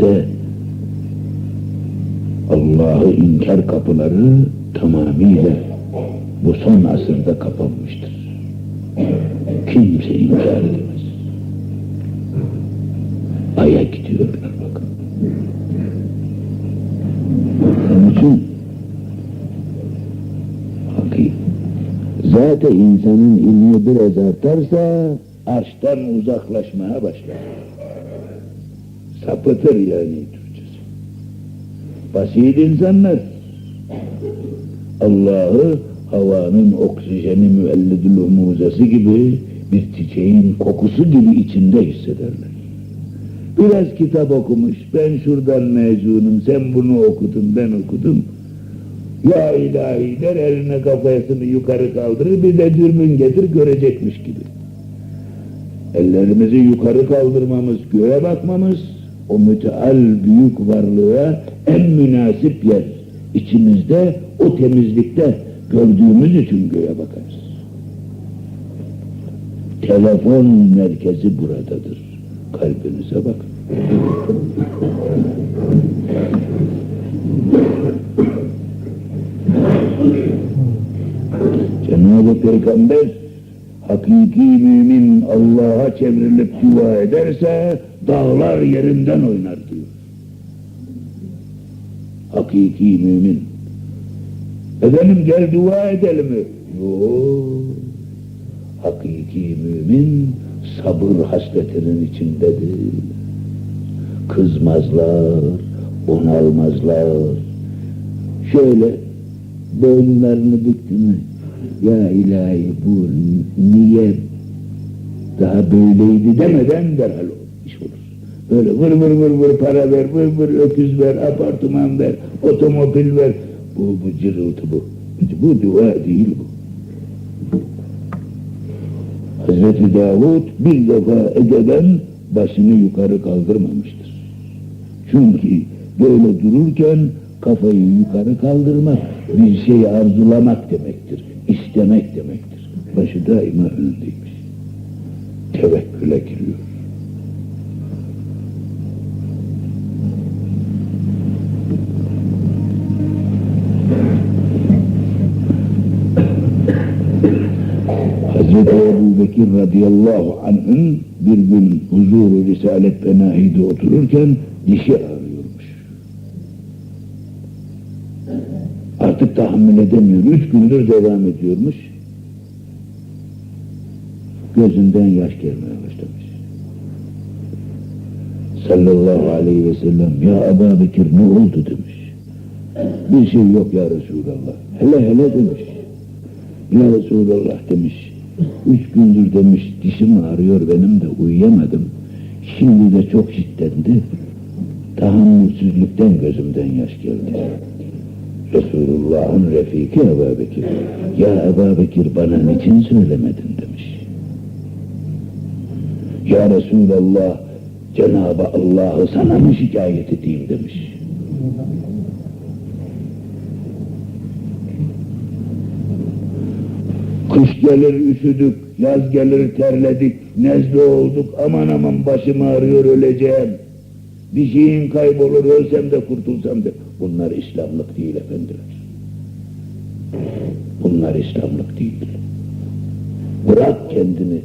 Zaten Allah'ı inkar kapıları tamamıyla bu son asırda kapanmıştır. Kimse inkar edemez. Aya gidiyorlar bakın. Onun için. Zaten insanın ilmi biraz artarsa arştan uzaklaşmaya başlar. Sapıtır yani Türkçesi. Basit insanlar Allah'ı havanın oksijeni müellidül umuzası gibi bir çiçeğin kokusu gibi içinde hissederler. Biraz kitap okumuş, ben şuradan mezunum, sen bunu okudun, ben okudum. Ya ilahi der, eline kafasını yukarı kaldırır, bir de dürbün getir görecekmiş gibi. Ellerimizi yukarı kaldırmamız, göğe bakmamız, o müteal büyük varlığa en münasip yer. İçimizde, o temizlikte gördüğümüz için göğe bakarız. Telefon merkezi buradadır. Kalbinize bakın. Cenab-ı Peygamber hakiki mümin Allah'a çevrilip dua ederse dağlar yerinden oynar diyor. Hakiki mümin. Efendim gel dua edelim mi? Yok. Hakiki mümin sabır hasletinin içindedir. Kızmazlar, onalmazlar. Şöyle boynlarını büktü mü? Ya ilahi bu niye daha böyleydi demeden derhal. Böyle vır vır vır vır para ver, vır vır öküz ver, apartman ver, otomobil ver. Bu, bu cırıltı bu. Bu dua değil bu. Hazreti Davud bir defa edeben başını yukarı kaldırmamıştır. Çünkü böyle dururken kafayı yukarı kaldırmak bir şeyi arzulamak demektir, istemek demektir. Başı daima önündeymiş. Tevekküle giriyor. Bekir radıyallahu anh'ın bir gün huzuru Risalet Benahi'de otururken dişi ağrıyormuş. Artık tahammül edemiyor. Üç gündür devam ediyormuş. Gözünden yaş gelmeye başlamış. Sallallahu aleyhi ve sellem ya Ebu Bekir ne oldu demiş. Bir şey yok ya Resulallah. Hele hele demiş. Ya Resulallah demiş. Üç gündür demiş dişim ağrıyor benim de uyuyamadım. Şimdi de çok şiddetli. Tahammülsüzlükten gözümden yaş geldi. Resulullah'ın refiki Ebu Bekir. Ya Ebu Bekir bana niçin söylemedin demiş. Ya Resulallah Cenab-ı Allah'ı sana mı şikayet edeyim demiş. Kış gelir üşüdük, yaz gelir terledik, nezle olduk, aman aman başım ağrıyor öleceğim. Bir şeyim kaybolur, ölsem de kurtulsam da. Bunlar İslamlık değil efendiler. Bunlar İslamlık değil. Bırak kendini,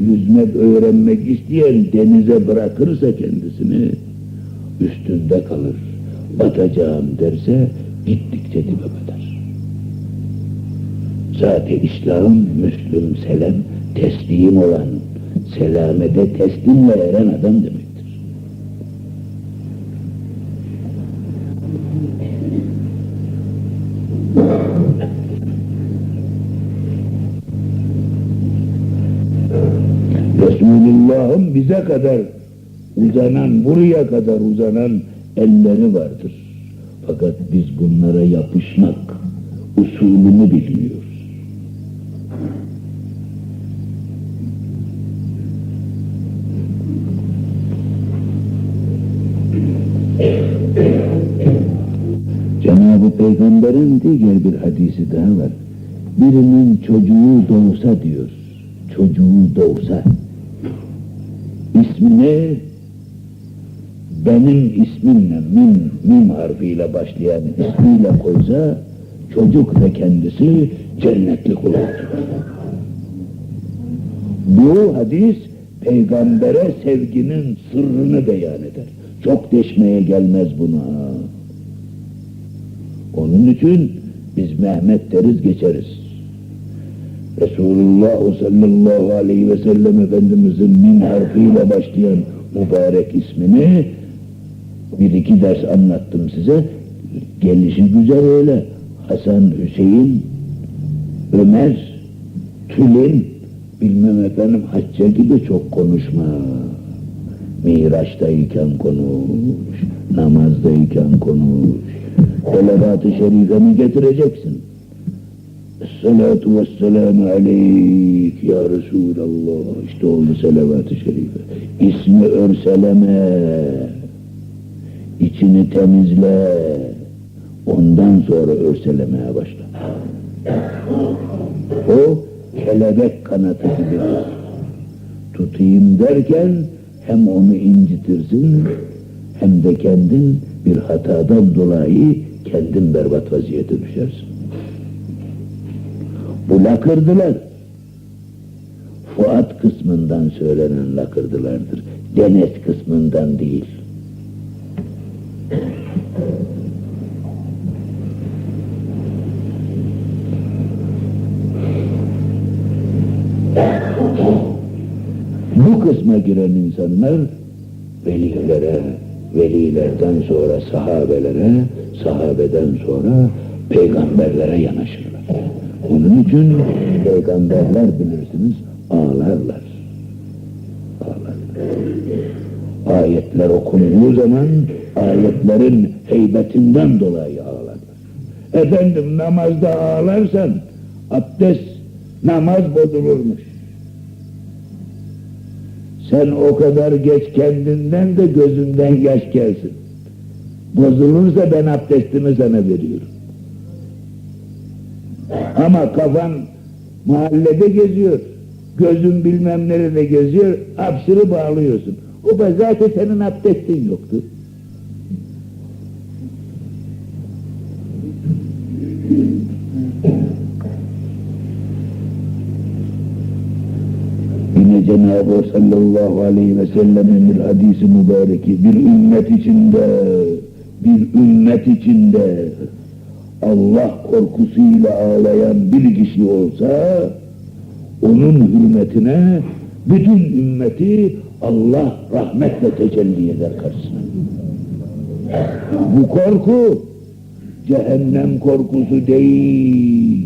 yüzmek, öğrenmek isteyen denize bırakırsa kendisini, üstünde kalır. Batacağım derse gittikçe dibe batar. Zaten İslam, Müslüm, Selam, teslim olan, selamede teslimle eren adam demektir. Resulullah'ın bize kadar uzanan, buraya kadar uzanan elleri vardır. Fakat biz bunlara yapışmak usulünü bilmiyoruz. Cenab-ı Peygamber'in diğer bir hadisi daha var. Birinin çocuğu doğsa diyor, çocuğu doğsa, ismine benim ismimle mim, mim harfiyle başlayan ismiyle koysa çocuk ve kendisi cennetlik olur. Bu hadis peygambere sevginin sırrını beyan eder. Çok deşmeye gelmez buna. Onun için biz Mehmet deriz geçeriz. Resulullah sallallahu aleyhi ve sellem Efendimizin min harfiyle başlayan mübarek ismini bir iki ders anlattım size. Gelişi güzel öyle. Hasan, Hüseyin, Ömer, Tülin, bilmem efendim hacca gibi çok konuşma. Miraç'tayken konuş, namazdayken konuş. Selavat-ı şerife mi getireceksin? Esselatu vesselamu aleyk ya Resulallah. İşte oldu selavat-ı şerife. İsmi örseleme. içini temizle. Ondan sonra örselemeye başla. O kelebek kanatı gibidir. Tutayım derken hem onu incitirsin hem de kendin bir hatadan dolayı kendin berbat vaziyete düşersin. Bu lakırdılar. Fuat kısmından söylenen lakırdılardır. Deniz kısmından değil. Bu kısma giren insanlar velilere, velilerden sonra sahabelere, sahabeden sonra peygamberlere yanaşırlar. Onun için peygamberler bilirsiniz ağlarlar. Ağlarlar. Ayetler okunduğu zaman ayetlerin heybetinden dolayı ağlarlar. Efendim namazda ağlarsan abdest namaz bozulurmuş. Sen o kadar geç kendinden de gözünden yaş gelsin. Bozulursa ben abdestimi sana veriyorum. Ama kafan mahallede geziyor. Gözün bilmem nerede geziyor. Hapsını bağlıyorsun. O da zaten senin abdestin yoktu. Yine Cenab-ı sallallahu aleyhi ve sellemin bir hadisi mübareki bir ümmet içinde bir ümmet içinde Allah korkusuyla ağlayan bir kişi olsa onun hürmetine bütün ümmeti Allah rahmetle tecelli eder karşısına. Bu korku cehennem korkusu değil.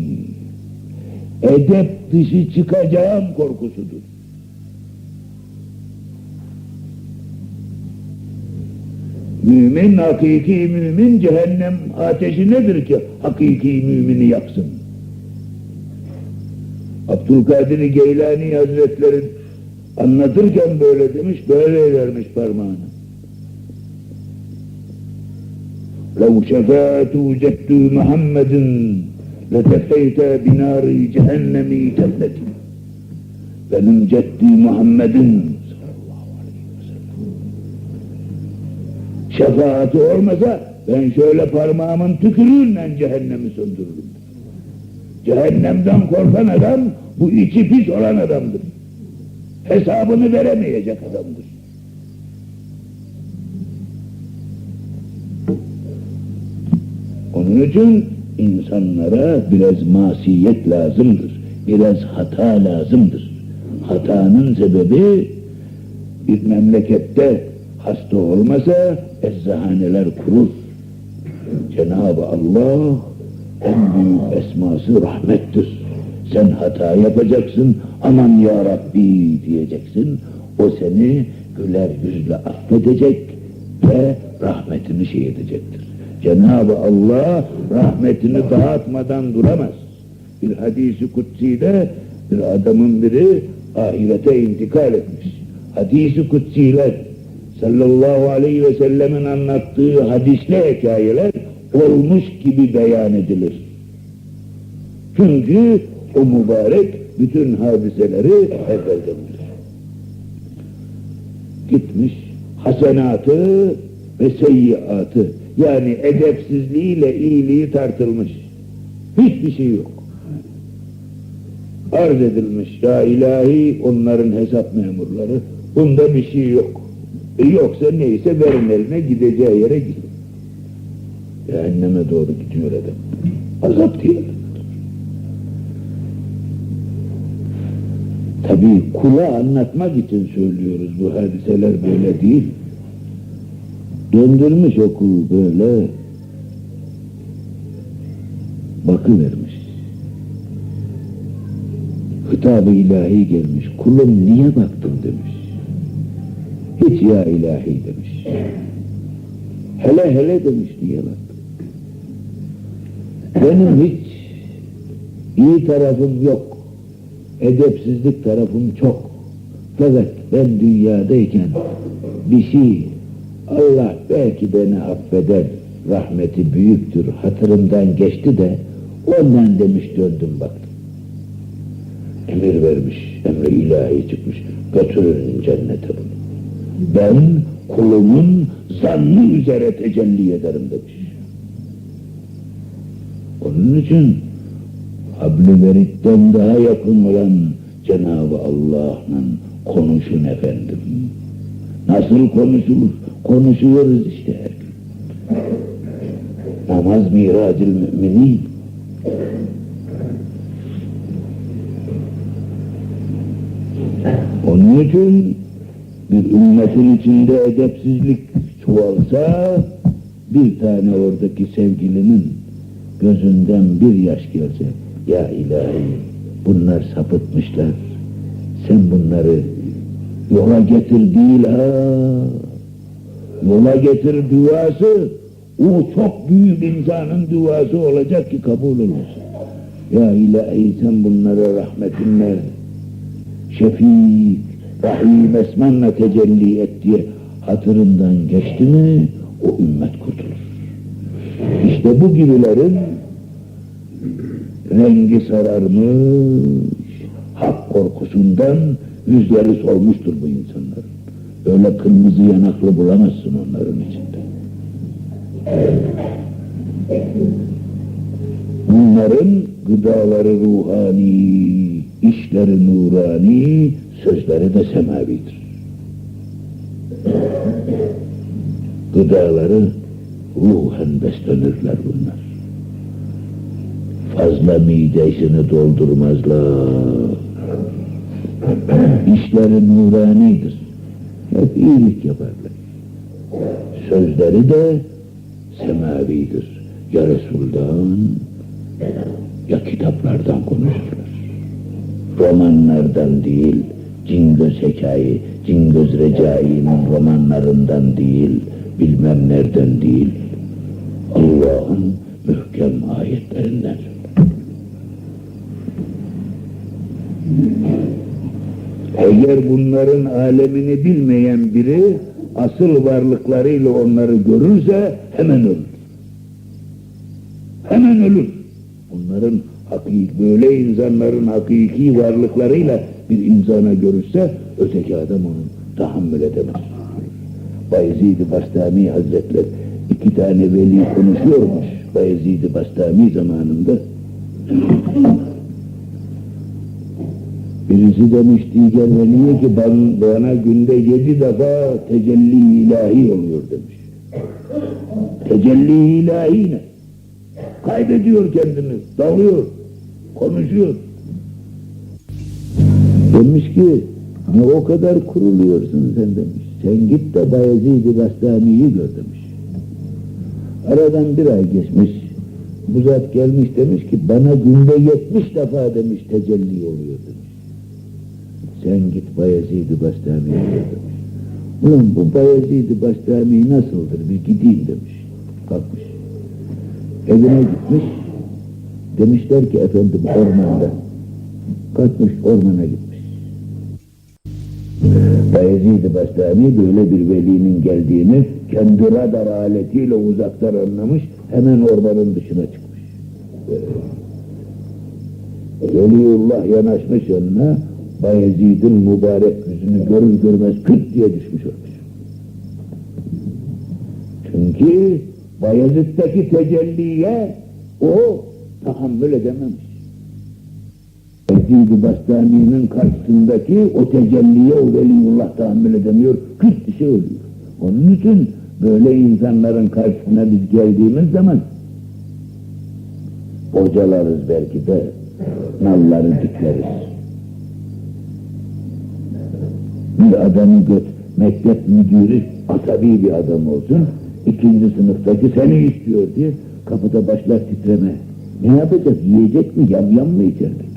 Edep dışı çıkacağım korkusudur. Mümin, hakiki mümin cehennem ateşi nedir ki hakiki mümini yaksın? Abdülkadir Geylani Hazretleri anlatırken böyle demiş, böyle vermiş parmağını. لَوْ شَفَاتُ جَدُّ مُحَمَّدٍ لَتَفَيْتَ بِنَارِ جَهَنَّمِ جَنَّتِ Benim ceddi Muhammed'in şefaati olmasa ben şöyle parmağımın tükürüğüyle cehennemi söndürürüm. Cehennemden korkan adam bu içi pis olan adamdır. Hesabını veremeyecek adamdır. Onun için insanlara biraz masiyet lazımdır. Biraz hata lazımdır. Hatanın sebebi bir memlekette hasta olmasa eczahaneler kurur. Cenab-ı Allah en büyük esması rahmettir. Sen hata yapacaksın, aman ya Rabbi diyeceksin. O seni güler yüzle affedecek ve rahmetini şey edecektir. Cenab-ı Allah rahmetini dağıtmadan duramaz. Bir hadisi kutsiyle bir adamın biri ahirete intikal etmiş. Hadisi kutsiler sallallahu aleyhi ve sellemin anlattığı hadisli hikayeler olmuş gibi beyan edilir. Çünkü o mübarek bütün hadiseleri evvelden. Gitmiş, hasenatı ve seyyiatı yani edepsizliğiyle iyiliği tartılmış. Hiçbir şey yok. Arz edilmiş ya ilahi onların hesap memurları. Bunda bir şey yok. E yoksa neyse verin eline gideceği yere gidiyor. Cehenneme doğru gidiyor adam. Azap diyor. Tabii kula anlatmak için söylüyoruz bu hadiseler böyle değil. Döndürmüş okul böyle bakıvermiş. Hitabı ilahi gelmiş. Kulum niye baktın demiş. Hiç ya ilahi demiş. Hele hele demiş diye baktım. Benim hiç iyi tarafım yok. Edepsizlik tarafım çok. Fakat ben dünyadayken bir şey Allah belki beni affeder, rahmeti büyüktür, hatırımdan geçti de ondan demiş döndüm baktım. Emir vermiş, emri ilahi çıkmış, götürün cennete bunu. Ben kulumun zannı üzere tecelli ederim demiş. Onun için habl-i veritten daha yakın olan Cenab-ı Allah'la konuşun efendim. Nasıl konuşulur? Konuşuyoruz işte her gün. Namaz miracil müminin. Onun için bir ümmetin içinde edepsizlik çoğalsa bir tane oradaki sevgilinin gözünden bir yaş gelse ya ilahi bunlar sapıtmışlar. Sen bunları yola getir değil ha. Yola getir duası o çok büyük insanın duası olacak ki kabul olursun ya ilahi sen bunlara rahmetinle şefik rahim esmenle tecelli et diye hatırından geçti mi o ümmet kurtulur işte bu gibilerin rengi sararmış, hak korkusundan yüzleri solmuştur bu insanların. Öyle kırmızı yanaklı bulamazsın onların içinde. Bunların gıdaları ruhani, işleri nurani, sözleri de semavidir. Gıdaları ruhen beslenirler bunlar. Fazla midesini doldurmazlar. İşleri nuranidir. Hep iyilik yaparlar. Sözleri de semavidir. Ya Resul'dan ya kitaplardan konuşurlar. Romanlardan değil, Cingöz Hikaye, Cingöz Recai'nin romanlarından değil, bilmem nereden değil, Allah'ın mühkem ayetlerinden. Eğer bunların alemini bilmeyen biri asıl varlıklarıyla onları görürse hemen ölür. Hemen ölür. Onların hakiki, böyle insanların hakiki varlıklarıyla bir insana görürse öteki adam onu tahammül edemez. Bayezid-i Bastami Hazretleri iki tane veli konuşuyormuş Bayezid-i Bastami zamanında. Birisi demiş diğer veliye ki ben, bana günde yedi defa tecelli ilahi oluyor demiş. Tecelli ilahi ne? Kaybediyor kendini, dalıyor, konuşuyor. Demiş ki ne o kadar kuruluyorsun sen demiş. Sen git de Bayezid-i Bastami'yi gör demiş. Aradan bir ay geçmiş. Bu zat gelmiş demiş ki bana günde yetmiş defa demiş tecelli oluyor demiş. Sen git Bayezid-i Bastami'ye gör demiş. Ulan bu Bayezid-i Bastami nasıldır bir gideyim demiş. Kalkmış. Evine gitmiş. Demişler ki efendim ormanda. Kalkmış ormana gitmiş. Bayezid-i Bastami böyle bir velinin geldiğini kendi radar aletiyle uzaktan anlamış, hemen ormanın dışına çıkmış. Veliullah yanaşmış yanına, Bayezid'in mübarek yüzünü görür görmez küt diye düşmüş olmuş. Ki Bayezid'deki tecelliye o tahammül edememiş. Ezid-i Bastami'nin karşısındaki o tecelliye o Veliullah tahammül edemiyor, küt dışı oluyor. Onun için böyle insanların karşısına biz geldiğimiz zaman bocalarız belki de, nalları dikleriz. Bir adamı göt, mektep müdürü asabi bir adam olsun, ikinci sınıftaki seni istiyor diye kapıda başlar titreme. Ne yapacak? Yiyecek mi? Yam yam mı içerideki?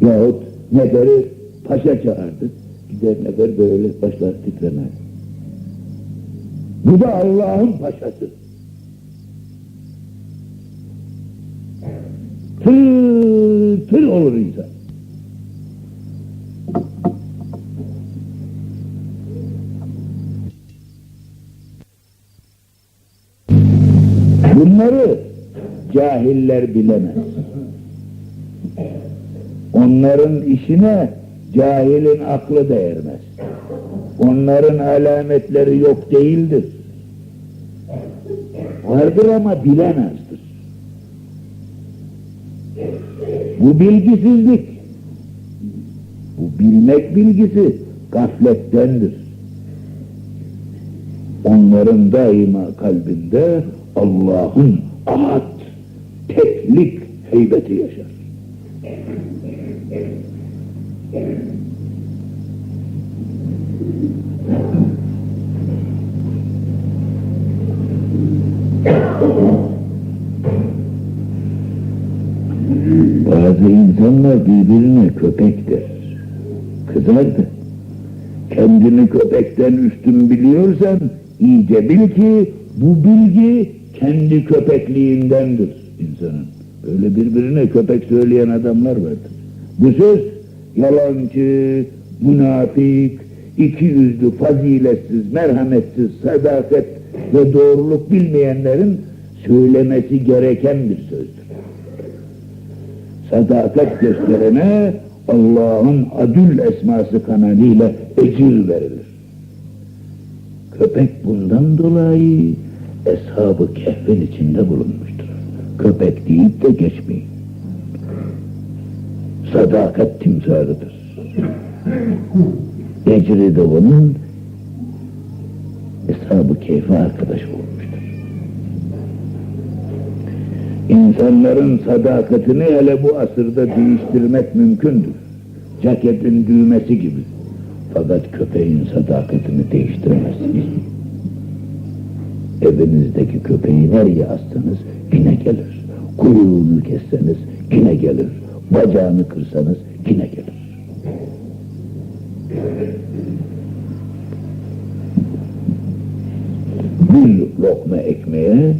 Yahut neferi paşa çağırdı. Gider nefer böyle başlar titreme. Bu da Allah'ın paşası. Tır tır olur insan. Bunları cahiller bilemez. Onların işine cahilin aklı da ermez. Onların alametleri yok değildir. Vardır ama bilemezdir. Bu bilgisizlik. Bu bilmek bilgisi gaflettendir. Onların daima kalbinde Allah'ın ahad, teklik heybeti yaşar. Bazı insanlar birbirine köpek der. Kızar da. Kendini köpekten üstün biliyorsan iyice bil ki bu bilgi kendi köpekliğindendir insanın. Böyle birbirine köpek söyleyen adamlar vardır. Bu söz yalancı, münafik, iki yüzlü, faziletsiz, merhametsiz, sadakat ve doğruluk bilmeyenlerin söylemesi gereken bir sözdür. Sadakat gösterene Allah'ın adül esması kanalıyla ecir verilir. Köpek bundan dolayı Eshab-ı Kehf'in içinde bulunmuştur. Köpek deyip de geçmeyin. Sadakat timsarıdır. Ecri de onun Eshab-ı Kehf'e arkadaş olmuştur. İnsanların sadakatini hele bu asırda değiştirmek mümkündür. Ceketin düğmesi gibi. Fakat köpeğin sadakatini değiştiremezsiniz. Evinizdeki köpeği nereye astınız yine gelir. Kuyruğunu kesseniz yine gelir. Bacağını kırsanız yine gelir. Bir lokma ekmeğe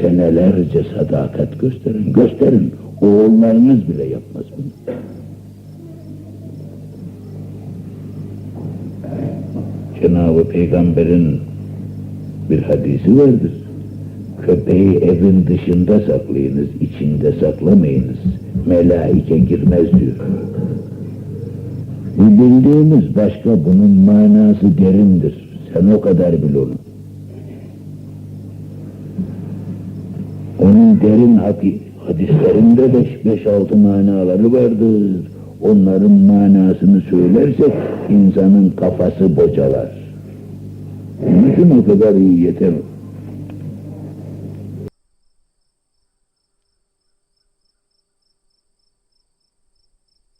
senelerce sadakat gösterin. Gösterin. Oğullarınız bile yapmaz bunu. Cenab-ı Peygamber'in bir hadisi vardır. Köpeği evin dışında saklayınız, içinde saklamayınız. Melaike girmez diyor. Bu bildiğimiz başka bunun manası derindir. Sen o kadar bil onu. Onun derin hadislerinde beş, beş altı manaları vardır. Onların manasını söylersek insanın kafası bocalar. Onun o kadar iyi yeter.